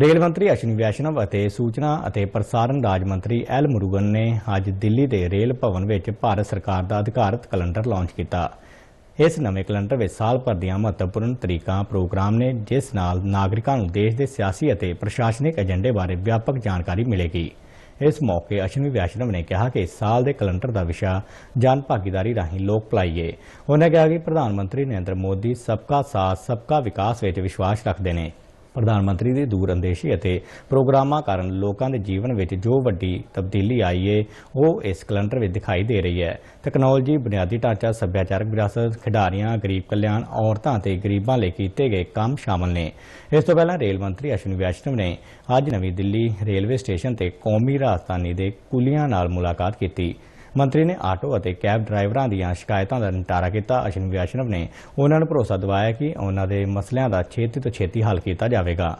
Rail ਮੰਤਰੀ ਅਸ਼ਵਨੀ ਵੈਸ਼ਨਵ ਅਤੇ ਸੂਚਨਾ ਅਤੇ ਪ੍ਰਸਾਰਣ ਰਾਜ ਮੰਤਰੀ ਐਲ ਮੁਰੂਗਨ ਨੇ ਅੱਜ ਦਿੱਲੀ ਦੇ ਰੇਲ ਭਵਨ ਵਿੱਚ ਭਾਰਤ ਸਰਕਾਰ ਦਾ ਅਧਿਕਾਰਤ ਕੈਲੰਡਰ ਲਾਂਚ ਕੀਤਾ। ਇਸ ਨਵੇਂ ਕੈਲੰਡਰ ਵਿੱਚ ਸਾਲ ਭਰ ਦੀਆਂ ਮਹੱਤਵਪੂਰਨ ਤਰੀਕਾਂ, ਪ੍ਰੋਗਰਾਮ ਨੇ ਜਿਸ ਨਾਲ ਨਾਗਰਿਕਾਂ ਨੂੰ ਦੇਸ਼ ਦੇ ਸਿਆਸੀ ਅਤੇ ਪ੍ਰਸ਼ਾਸਨਿਕ ਏਜੰਡੇ ਬਾਰੇ ਵਿਆਪਕ ਜਾਣਕਾਰੀ ਮਿਲੇਗੀ। ਇਸ ਮੌਕੇ ਅਸ਼ਵਨੀ ਵੈਸ਼ਨਵ ਨੇ ਕਿਹਾ ਕਿ ਇਸ ਸਾਲ ਦੇ ਕੈਲੰਡਰ ਦਾ ਵਿਸ਼ਾ ਜਨ ਭਾਗੀਦਾਰੀ ਰਾਹੀਂ ਲੋਕ ਭਲਾਈ ਹੈ ਉਹਨਾਂ ਕਿਹਾ ਕਿ ਪ੍ਰਧਾਨ ਮੰਤਰੀ ਨਰਿੰਦਰ ਮੋਦੀ ਸਬਕਾ ਸਾਥ, ਸਬਕਾ ਵਿਕਾਸ ਵਿੱਚ ਵਿਸ਼ਵਾਸ ਰੱਖਦੇ ਨੇ। ਪ੍ਰਧਾਨ ਮੰਤਰੀ ਦੀ ਦੂਰਅੰਦੇਸ਼ੀ ਅਤੇ ਪ੍ਰੋਗਰਾਮਾਂ ਕਾਰਨ ਲੋਕਾਂ ਦੇ ਜੀਵਨ ਵਿੱਚ ਜੋ ਵੱਡੀ ਤਬਦੀਲੀ ਆਈ ਹੈ ਉਹ ਇਸ ਕੈਲੰਡਰ ਵਿੱਚ ਦਿਖਾਈ ਦੇ ਰਹੀ ਹੈ। ਟੈਕਨੋਲੋਜੀ, ਬੁਨਿਆਦੀ ਢਾਂਚਾ, ਸੱਭਿਆਚਾਰਕ ਵਿਰਾਸਤ, ਖਿਡਾਰੀਆਂ, ਗਰੀਬ ਕਲਿਆਣ, ਔਰਤਾਂ ਅਤੇ ਗਰੀਬਾਂ ਲਈ ਕੀਤੇ ਗਏ ਕੰਮ ਸ਼ਾਮਲ ਨੇ। ਇਸ ਤੋਂ ਪਹਿਲਾਂ ਰੇਲ ਮੰਤਰੀ ਅਸ਼ਵਨੀ ਵੈਸ਼ਨਵ ਨੇ ਅੱਜ ਨਵੀਂ ਦਿੱਲੀ ਰੇਲਵੇ ਸਟੇਸ਼ਨ ਤੇ ਕੌਮੀ ਰਾਜਧਾਨੀ ਦੇ ਕੁਲੀਆਂ ਨਾਲ ਮੁਲਾਕਾਤ ਕੀਤੀ। ਮੰਤਰੀ ਨੇ ਆਟੋ ਅਤੇ ਕੈਬ ਡਰਾਈਵਰਾਂ ਦੀਆਂ ਸ਼ਿਕਾਇਤਾਂ ਦਾ ਨਿਪਟਾਰਾ ਕੀਤਾ। ਅਸ਼ਵਨੀ ਵੈਸ਼ਨਵ ਨੇ ਉਹਨਾਂ ਨੂੰ ਭਰੋਸਾ ਦਿਵਾਇਆ ਕਿ ਉਹਨਾਂ ਦੇ ਮਸਲਿਆਂ ਦਾ ਛੇਤੀ ਤੋਂ ਛੇਤੀ ਹੱਲ ਕੀਤਾ ਜਾਵੇਗਾ।